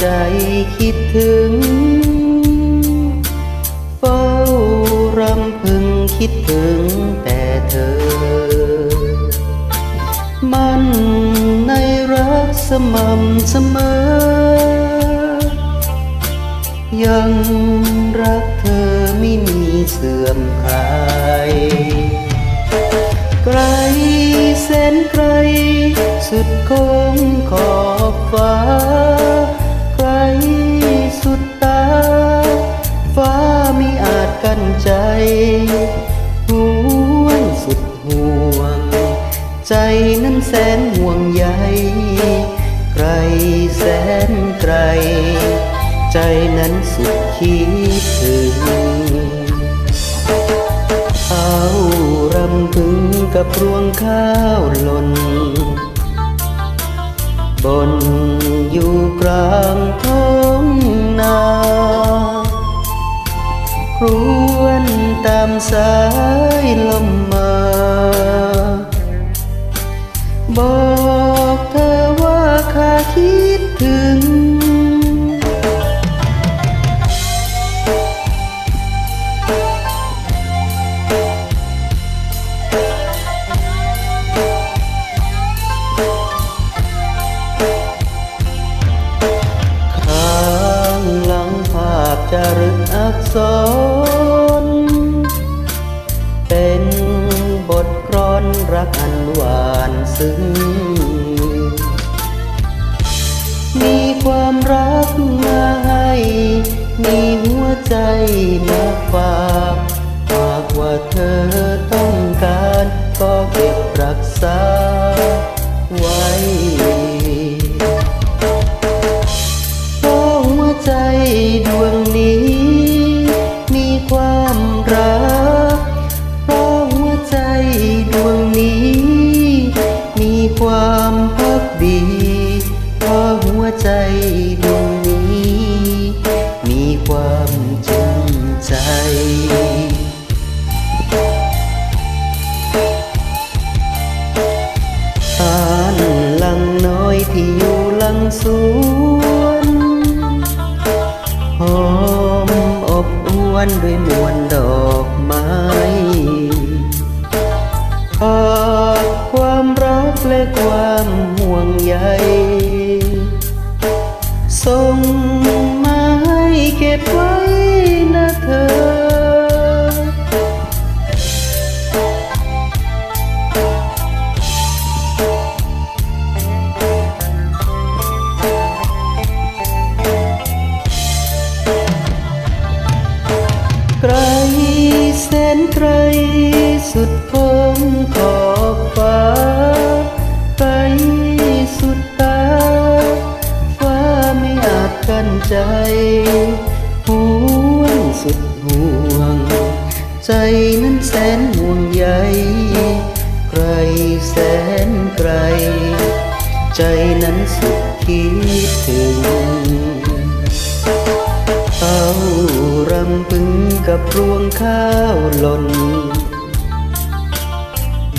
ใจคิดถึง เฝ้ารำพึงคิดถึงแต่เธอ มันในรักสม่ำเสมอ ยังรักเธอไม่มีเสื่อมคลายไกลแสนไกลสุดคงขอบฟ้า สุดตา ฟ้าไม่อาจกั้นใจห่วงสุดห่วง ใจนั้นแสนห่วงใยไกลแสนไกล ใจนั้นสุดคิดถึง เอารำพึงกับรวงข้าวหล่นบนอยู่กลางท้องามสายลมมา บอกเธอว่าข้าคิดถึงข้างหลังภาพจารึกอักษร รักอันหวานซึ้ง มีความรักมาให้ มีหัวใจมาฝากหากว่าเธอต้องการ ก็เก็บรักษาไว้ ดวงนี้ มีความจริงใจ อ่านลังน้อยที่อยู่ลังสวนหอมอบอวนด้วยมวลดอกไม้ขอบความรักและความห่วงใย ส่งมาให้เก็บไว้นะเธอไกลแสนไกลสุดคง ใจนั้นแสนห่วงใยไกลแสนไกล ใจนั้นสุดคิดถึงเอารำพึงกับรวงข้าวหล่น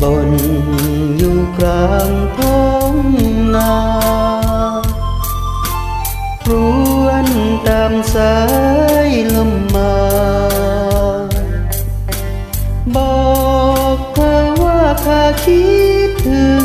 บนอยู่กลางท้องนาครวนตามสายลมมา เธอว่าข้าคิดถึง